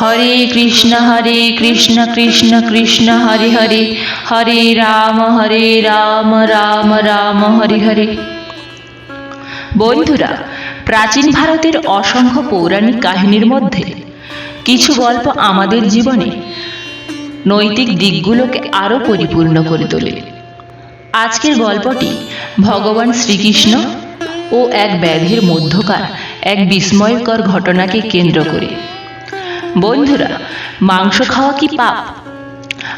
হরে কৃষ্ণ হরে কৃষ্ণ কৃষ্ণ কৃষ্ণ, হরে হরে। হরে রাম হরে রাম রাম রাম, হরে হরে। বন্ধুরা, প্রাচীন ভারতের অসংখ্য পৌরাণিক কাহিনীর মধ্যে কিছু গল্প আমাদের জীবনে নৈতিক দিকগুলোকে আরও পরিপূর্ণ করে তোলে। আজকের গল্পটি ভগবান শ্রীকৃষ্ণ ও এক ব্যাধির মধ্যকার এক বিস্ময়কর ঘটনাকে কেন্দ্র করে। বন্ধুরা, মাংস খাওয়া কি পাপ?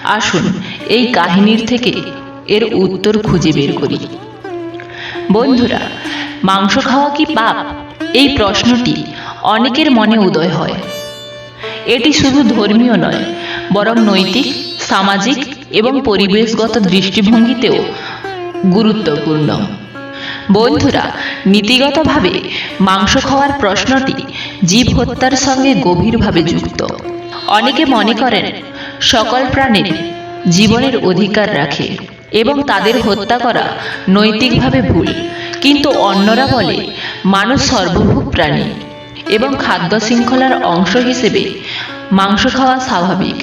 আসুন এই কাহিনীর থেকে এর উত্তর খুঁজে বের করি। বন্ধুরা, মাংস খাওয়া কি পাপ? এই প্রশ্নটি অনেকের মনে উদয় হয়। এটি শুধু ধর্মীয় নয়, বরং নৈতিক, সামাজিক এবং পরিবেশগত দৃষ্টিভঙ্গিতেও গুরুত্বপূর্ণ। বন্ধুরা, নীতিগতভাবে মাংস খাওয়ার প্রশ্নটি জীব হত্যার সঙ্গে গভীরভাবে যুক্ত। অনেকে মনে করেন, সকল প্রাণীর জীবনের অধিকার রাখে এবং তাদের হত্যা করা নৈতিকভাবে ভুল। কিন্তু অন্যরা বলে, মানুষ সর্বভূক প্রাণী এবং খাদ্য শৃঙ্খলার অংশ হিসেবে মাংস খাওয়া স্বাভাবিক।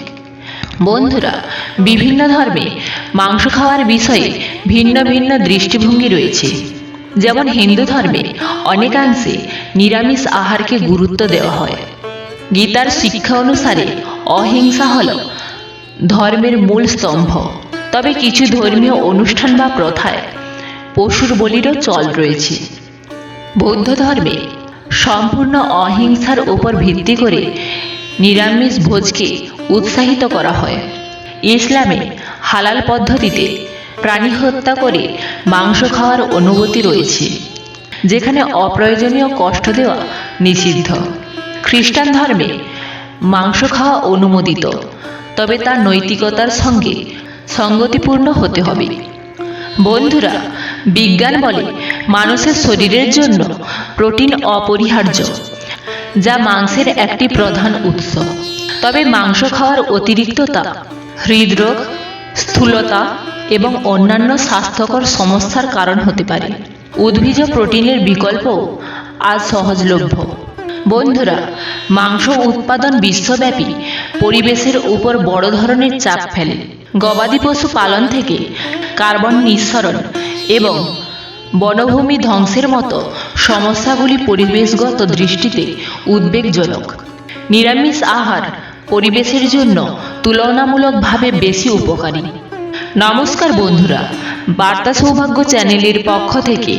বন্ধুরা, বিভিন্ন ধর্মে মাংস খাওয়ার বিষয়ে ভিন্ন ভিন্ন দৃষ্টিভঙ্গি রয়েছে। যেমন হিন্দু ধর্মে অনেকাংশে নিরামিষ আহারকে গুরুত্ব দেওয়া হয়। গীতার শিক্ষা অনুসারে অহিংসা হল ধর্মের মূল স্তম্ভ। তবে কিছু ধর্মীয় অনুষ্ঠান বা প্রথায় পশুর বলিরও চল রয়েছে। বৌদ্ধ ধর্মে সম্পূর্ণ অহিংসার উপর ভিত্তি করে নিরামিষ ভোজকে উৎসাহিত করা হয়। ইসলামে হালাল পদ্ধতিতে প্রাণী হত্যা করে মাংস খাওয়ার অনুমতি রয়েছে, যেখানে অপ্রয়োজনীয় কষ্ট দেওয়া নিষিদ্ধ। খ্রিস্টান ধর্মে মাংস খাওয়া অনুমোদিত, তবে তা নৈতিকতার সঙ্গে সঙ্গতিপূর্ণ হতে হবে। বন্ধুরা, বিজ্ঞান বলে মানুষের শরীরের জন্য প্রোটিন অপরিহার্য, যা মাংসের একটি প্রধান উৎস। তবে মাংস খাওয়ার অতিরিক্ততা হৃদরোগ, স্থূলতা এবং অন্যান্য স্বাস্থ্যকর সমস্যার কারণ হতে পারে। উদ্ভিজ প্রোটিনের বিকল্প আজ সহজলভ্য। বন্ধুরা, মাংস উৎপাদন বিশ্বব্যাপী, পরিবেশের উপর বড় ধরনের চাপ ফেলে। গবাদি পশু পালন থেকে কার্বন নিঃসরণ এবং বনভূমি ধ্বংসের মতো সমস্যাগুলি পরিবেশগত দৃষ্টিতে উদ্বেগজনক। নিরামিষ আহার পরিবেশের জন্য তুলনামূলকভাবে বেশি উপকারী। নমস্কার বন্ধুরা, বার্তা সৌভাগ্য চ্যানেলের পক্ষ থেকে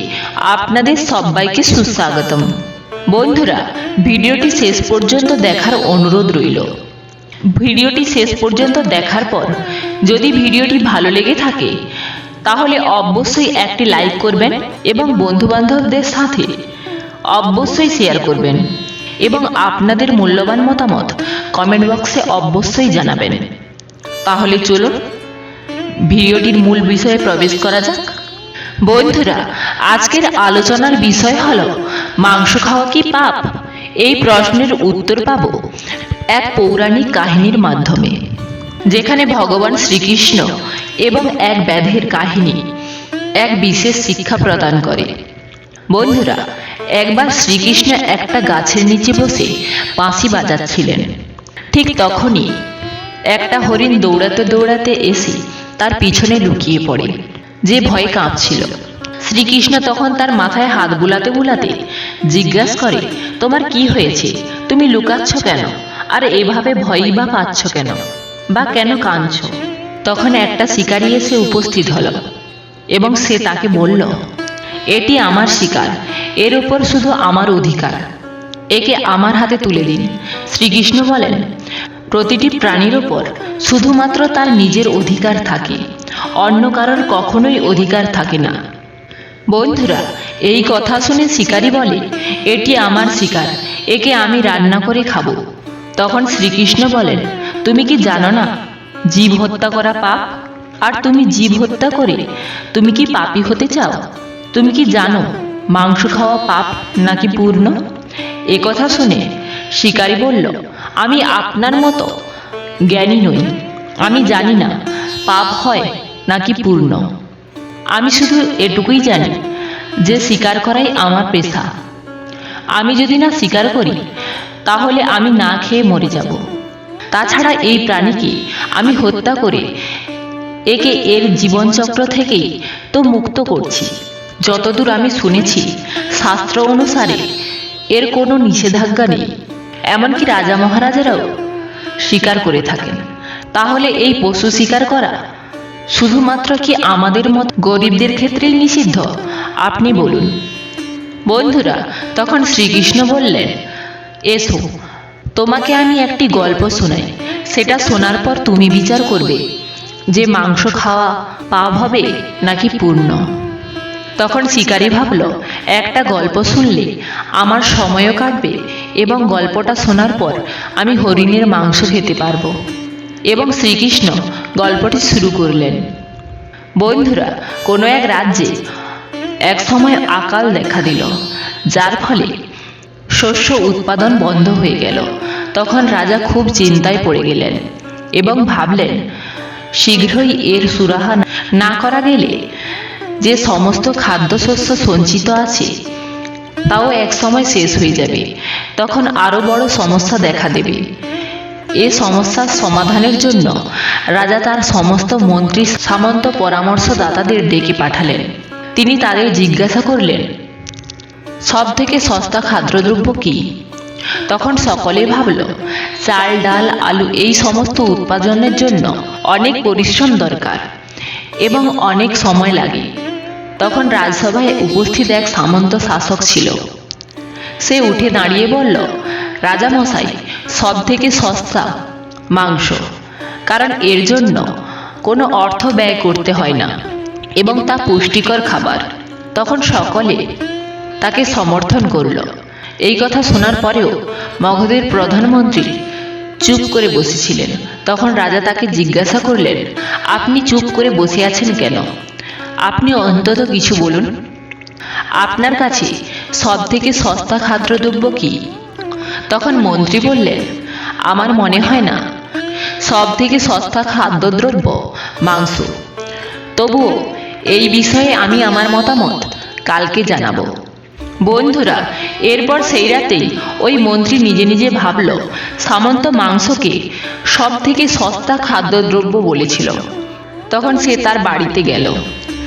আপনাদের সবাইকে সুস্বাগতম। বন্ধুরা, ভিডিওটি শেষ পর্যন্ত দেখার অনুরোধ রইল। ভিডিওটি শেষ পর্যন্ত দেখার পর যদি ভিডিওটি ভালো লেগে থাকে, তাহলে অবশ্যই একটি লাইক করবেন এবং বন্ধুবান্ধবদের সাথে অবশ্যই শেয়ার করবেন এবং আপনাদের মূল্যবান মতামত কমেন্ট বক্সে অবশ্যই জানাবেন। তাহলে চলুন ভিডিওটির মূল বিষয়ে প্রবেশ করা যাক। বন্ধুরা, আজকের আলোচনার বিষয় হল, মাংস খাওয়া কি পাপ? এই প্রশ্নের উত্তর পাব এক পৌরাণিক কাহিনীর মাধ্যমে, যেখানে ভগবান শ্রীকৃষ্ণ এবং এক ব্যাধের কাহিনী এক বিশেষ শিক্ষা প্রদান করে। বন্ধুরা, একবার শ্রীকৃষ্ণ একটা গাছের নিচে বসে বাঁশি বাজাচ্ছিলেন। ঠিক তখনই একটা হরিণ দৌড়াতে দৌড়াতে এসে তার পিছনে লুকিয়ে পড়ে। যে ভয়ে কাঁপছিল। শ্রীকৃষ্ণ তখন তার মাথায় হাত বুলাতে বুলাতে জিজ্ঞাসা করে, তোমার কি হয়েছে? তুমি লুকাচ্ছ কেন? আর এভাবে ভয়ই বা পাচ্ছ কেন? বা কেন কাঁদছ? তখন একটা শিকারী এসে উপস্থিত হলো এবং সে তাকে বলল, এটি আমার শিকার। এর উপর শুধু আমার অধিকার। একে আমার হাতে তুলে দিন। শ্রীকৃষ্ণ বলেন প্রতিটি প্রাণীর ওপর শুধুমাত্র তার নিজের অধিকার থাকে। অন্য কারোর কখনোই অধিকার থাকে না। বন্ধুরা, এই কথা শুনে শিকারী বলে, এটি আমার শিকার, একে আমি রান্না করে খাব। তখন শ্রীকৃষ্ণ বলেন, তুমি কি জানো না, জীব হত্যা করা পাপ? আর তুমি জীব হত্যা করে, তুমি কি পাপী হতে চাও? তুমি কি জানো, মাংস খাওয়া পাপ নাকি পূর্ণ? এ কথা শুনে শিকারী বলল আমি আপনার মতো জ্ঞানী নই। আমি জানি না পাপ হয় নাকি পূর্ণ। আমি শুধু এটুকুই জানি যে স্বীকার করাই আমার পেশা। আমি যদি না স্বীকার করি তাহলে আমি না খেয়ে মরে যাব। তাছাড়া এই প্রাণীকে আমি হত্যা করে একে এর জীবনচক্র থেকেই তো মুক্ত করছি। যতদূর আমি শুনেছি শাস্ত্র অনুসারে এর কোনো নিষেধাজ্ঞা নেই। এমনকি রাজা মহারাজারাও শিকার করে থাকেন। তাহলে এই পশু শিকার করা শুধুমাত্র কি আমাদের মত গরিবদের ক্ষেত্রেই নিষিদ্ধ? আপনি বলুন। বন্ধুরা, তখন শ্রীকৃষ্ণ বললেন, এসো, তোমাকে আমি একটি গল্প শোনাই। সেটা শোনার পর তুমি বিচার করবে যে মাংস খাওয়া পাপ হবে নাকি পূর্ণ? তখন শিকারী ভাবল, একটা গল্প শুনলে আমার সময়ও কাটবে এবং গল্পটা শোনার পর আমি হরিণের মাংস খেতে পারব। এবং শ্রীকৃষ্ণ গল্পটি শুরু করলেন। বন্ধুরা কোনো এক রাজ্যে এক সময় আকাল দেখা দিল যার ফলে শস্য উৎপাদন বন্ধ হয়ে গেল। তখন রাজা খুব চিন্তায় পড়ে গেলেন এবং ভাবলেন শীঘ্রই এর সুরাহা না করা গেলে যে সমস্ত খাদ্যশস্য সঞ্চিত আছে তাও এক সময় শেষ হয়ে যাবে। তখন আরও বড় সমস্যা দেখা দেবে। এ সমস্যার সমাধানের জন্য রাজা তার সমস্ত মন্ত্রী সামন্ত পরামর্শদাতাদের ডেকে পাঠালেন। তিনি তাদের জিজ্ঞাসা করলেন সব থেকে সস্তা খাদ্যদ্রব্য কি? তখন সকলে ভাবল, চাল, ডাল, আলু এই সমস্ত উৎপাদনের জন্য অনেক পরিশ্রম দরকার এবং অনেক সময় লাগে। তখন রাজসভায় উপস্থিত এক সামন্ত শাসক ছিল। সে উঠে দাঁড়িয়ে বলল রাজামশাই সব থেকে সস্তা মাংস, কারণ এর জন্য কোনো অর্থ ব্যয় করতে হয় না এবং তা পুষ্টিকর খাবার। তখন সকলে তাকে সমর্থন করল। এই কথা শোনার পরেও মগধের প্রধানমন্ত্রী চুপ করে বসেছিলেন। তখন রাজা তাকে জিজ্ঞাসা করলেন, আপনি চুপ করে বসে আছেন কেন? আপনি অন্তত কিছু বলুন। আপনার কাছে সব থেকে সস্তা খাদ্যদ্রব্য কি? তখন মন্ত্রী বললেন, আমার মনে হয় না। সব থেকে সস্তা খাদ্যদ্রব্য মাংস। তবুও এই বিষয়ে আমি আমার মতামত কালকে জানাব। বন্ধুরা, এরপর সেই রাতেই ওই মন্ত্রী নিজে নিজে ভাবল, সামন্ত মাংসকে সব থেকে সস্তা খাদ্যদ্রব্য বলেছিল। তখন সে তার বাড়িতে গেল।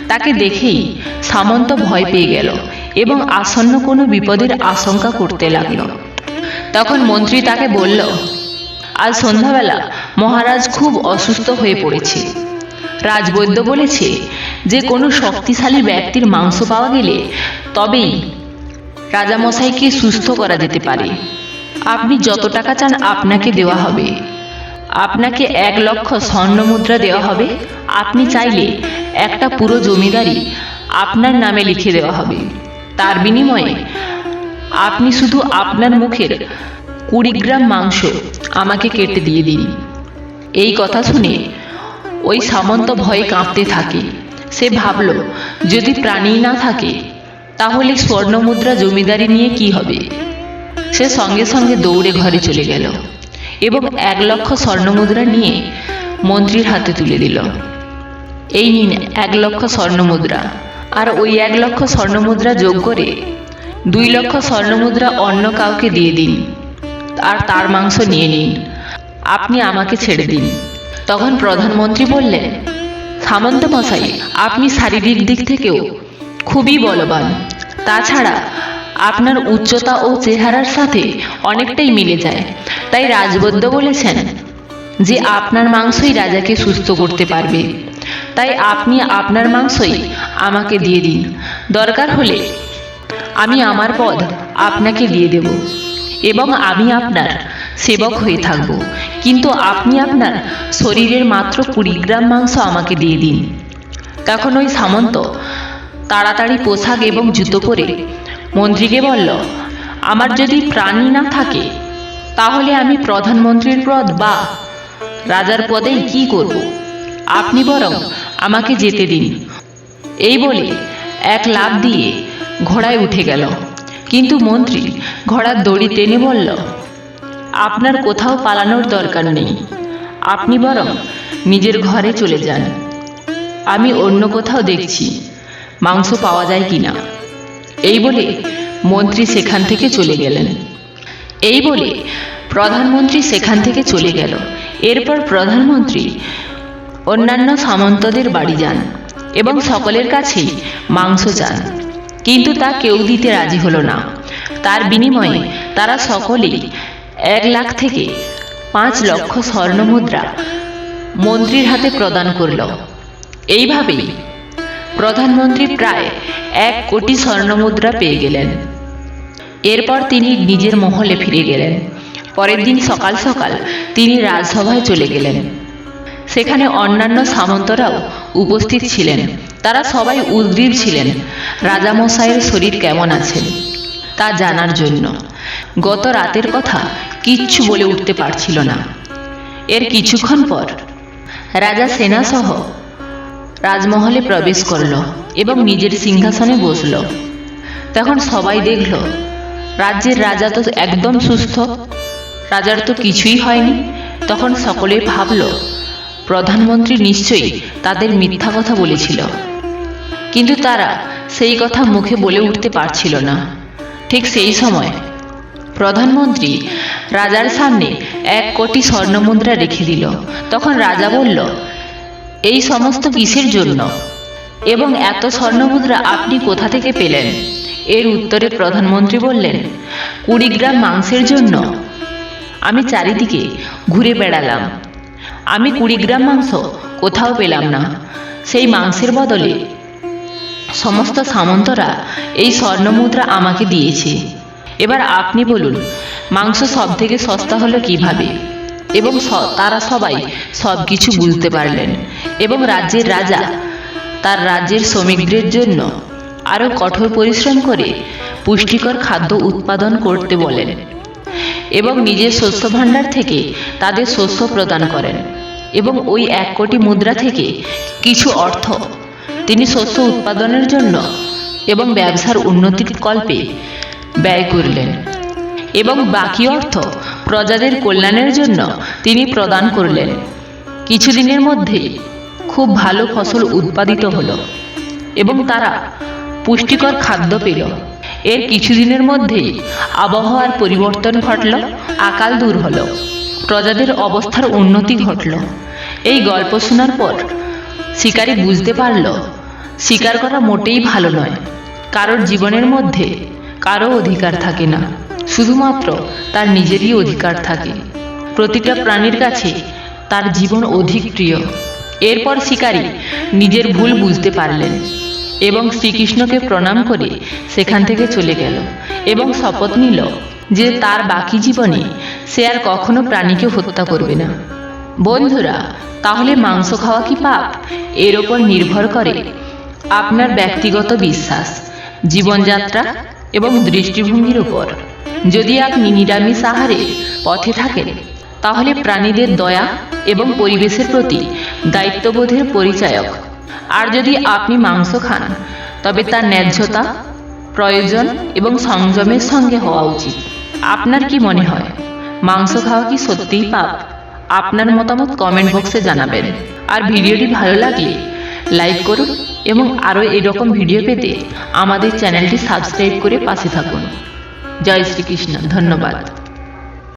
তাকে দেখেই সামন্ত ভয় পেয়ে গেল এবং আসন্ন কোনো বিপদের আশঙ্কা করতে লাগল। তখন মন্ত্রী তাকে বলল, আজ সন্ধ্যাবেলা মহারাজ খুব অসুস্থ হয়ে পড়েছে। রাজবৈদ্য বলেছে যে কোনো শক্তিশালী ব্যক্তির মাংস পাওয়া গেলে তবেই রাজামশাইকে সুস্থ করা যেতে পারে। আপনি যত টাকা চান আপনাকে দেওয়া হবে। আপনাকে এক লক্ষ স্বর্ণ মুদ্রা দেওয়া হবে। আপনি চাইলে একটা পুরো জমিদারি আপনার নামে লিখে দেওয়া হবে। তার বিনিময়ে আপনি শুধু আপনার মুখের কুড়ি গ্রাম মাংস আমাকে কেটে দিয়ে দিন। এই কথা শুনে ওই সামন্ত ভয়ে কাঁপতে থাকে। সে ভাবল, যদি প্রাণী না থাকে, তাহলে স্বর্ণমুদ্রা জমিদারি নিয়ে কি হবে? সে সঙ্গে সঙ্গে দৌড়ে ঘরে চলে গেল। এবং এক লক্ষ স্বর্ণমুদ্রা নিয়ে মন্ত্রীর হাতে তুলে দিল। এই নিন এক লক্ষ স্বর্ণমুদ্রা আর ওই এক লক্ষ স্বর্ণমুদ্রা যোগ করে দুই লক্ষ স্বর্ণমুদ্রা অন্য কাউকে দিয়ে দিন। আর তার মাংস নিয়ে নিন। আপনি আমাকে ছেড়ে দিন। তখন প্রধানমন্ত্রী বললেন সামন্ত মশাই আপনি শারীরিক দিক থেকেও খুবই বলবান। তাছাড়া আপনার উচ্চতা ও চেহারার সাথে অনেকটাই মিলে যায়। তাই রাজবৈদ্য বলেছেন যে আপনার মাংসই রাজাকে সুস্থ করতে পারবে। তাই আপনি আপনার মাংসই আমাকে দিয়ে দিন। দরকার হলে আমি আমার পদ আপনাকে দিয়ে দেব। এবং আমি আপনার সেবক হয়ে থাকব। কিন্তু আপনি আপনার শরীরের মাত্র কুড়ি গ্রাম মাংস আমাকে দিয়ে দিন। তখন ওই সামন্ত তাড়াতাড়ি পোশাক এবং জুতো পরে মন্ত্রীকে বলল আমার যদি প্রাণী না থাকে তাহলে আমি প্রধানমন্ত্রীর পদ বা রাজার পদেই কি করব? আপনি বরং আমাকে যেতে দিন। এই বলে এক লাভ দিয়ে ঘোড়ায় উঠে গেল। কিন্তু মন্ত্রী ঘোড়ার দড়ি টেনে বলল আপনার কোথাও পালানোর দরকার নেই। আপনি বরং নিজের ঘরে চলে যান। আমি অন্য কোথাও দেখছি। মাংস পাওয়া যায় কিনা? এই বলে মন্ত্রী সেখান থেকে চলে গেলেন। এই বলে প্রধানমন্ত্রী সেখান থেকে চলে গেল। এরপর প্রধানমন্ত্রী অন্যান্য সামন্তদের বাড়ি যান এবং সকলের কাছেই মাংস চান। কিন্তু তা কেউ দিতে রাজি হলো না। তার বিনিময়ে তারা সকলেই এক লাখ থেকে পাঁচ লক্ষ স্বর্ণমুদ্রা মন্ত্রীর হাতে প্রদান করল। এইভাবেই প্রধানমন্ত্রী প্রায় এক কোটি স্বর্ণমুদ্রা পেয়ে গেলেন। এরপর তিনি নিজের মহলে ফিরে গেলেন। পরের দিন সকাল সকাল তিনি রাজসভায় চলে গেলেন। সেখানে অন্যান্য সামন্তরাও উপস্থিত ছিলেন। তারা সবাই উদ্গ্রীব ছিলেন। রাজামশাইয়ের শরীর কেমন আছে? তা জানার জন্য। গত রাতের কথা কিচ্ছু বলে উঠতে পারছিল না। এর কিছুক্ষণ পর রাজা সেনাসহ রাজমহলে প্রবেশ করল এবং নিজের সিংহাসনে বসল। তখন সবাই দেখল, রাজ্যের রাজা তো একদম সুস্থ, রাজার তো কিছুই হয়নি। তখন সকলে ভাবল, প্রধানমন্ত্রী নিশ্চয়ই তাদের মিথ্যা কথা বলেছিল। কিন্তু তারা সেই কথা মুখে বলে উঠতে পারছিল না। ঠিক সেই সময় প্রধানমন্ত্রী রাজার সামনে এক কোটি স্বর্ণমুদ্রা রেখে দিল। তখন রাজা বলল এই সমস্ত কিসের জন্য? এবং এত স্বর্ণমুদ্রা আপনি কোথা থেকে পেলেন? এর উত্তরে প্রধানমন্ত্রী বললেন কুড়ি গ্রাম মাংসের জন্য। আমি চারিদিকে ঘুরে বেড়ালাম। আমি কুড়ি গ্রাম মাংস কোথাও পেলাম না। সেই মাংসের বদলে সমস্ত সামন্তরা এই স্বর্ণমুদ্রা আমাকে দিয়েছে। এবার আপনি বলুন, মাংস সব থেকে সস্তা হলো কীভাবে? এবং তারা সবাই সব কিছু বুঝতে পারলেন। এবং রাজ্যের রাজা তার রাজ্যের শ্রমিকদের জন্য আরও কঠোর পরিশ্রম করে পুষ্টিকর খাদ্য উৎপাদন করতে বলেন এবং নিজের শস্য ভাণ্ডার থেকে তাদের শস্য প্রদান করেন এবং ওই এক কোটি মুদ্রা থেকে কিছু অর্থ তিনি শস্য উৎপাদনের জন্য এবং ব্যবসার উন্নতির কল্পে ব্যয় করলেন। এবং বাকি অর্থ প্রজাদের কল্যাণের জন্য তিনি প্রদান করলেন। কিছুদিনের মধ্যে খুব ভালো ফসল উৎপাদিত হলো এবং তারা পুষ্টিকর খাদ্য পেল। এর কিছুদিনের মধ্যেই আবহাওয়ার পরিবর্তন ঘটল, আকাল দূর হলো, প্রজাদের অবস্থার উন্নতি ঘটল। এই গল্প শোনার পর শিকারী বুঝতে পারল, শিকার করা মোটেই ভালো নয়, কারোর জীবনের মধ্যে কারও অধিকার থাকে না। শুধুমাত্র তার নিজেরই অধিকার থাকে। প্রতিটা প্রাণীর কাছে তার জীবন অধিক প্রিয়। এরপর শিকারী নিজের ভুল বুঝতে পারলেন এবং শ্রীকৃষ্ণকে প্রণাম করে সেখান থেকে চলে গেল এবং শপথ নিল যে তার বাকি জীবনে সে আর কখনো প্রাণীকে হত্যা করবে না। বন্ধুরা, তাহলে মাংস খাওয়া কি পাপ? এর ওপর নির্ভর করে আপনার ব্যক্তিগত বিশ্বাস, জীবনযাত্রা এবং দৃষ্টিভঙ্গির উপর যদি আপনি নিরামিষ আহারে পথে থাকেন, তাহলে প্রাণীদের দয়া এবং পরিবেশের প্রতি দায়িত্ববোধের পরিচায়ক। আর যদি আপনি মাংস খান, তবে তার ন্যায্যতা, প্রয়োজন এবং সংযমের সঙ্গে হওয়া উচিত। আপনার কি মনে হয়? মাংস খাওয়া কি সত্যিই পাপ? আপনার মতামত কমেন্ট বক্সে জানাবেন। আর ভিডিওটি ভালো লাগলে লাইক করুন এবং আরও এরকম ভিডিও পেতে আমাদের চ্যানেলটি সাবস্ক্রাইব করে পাশে থাকুন। জয় শ্রীকৃষ্ণ ধন্যবাদ।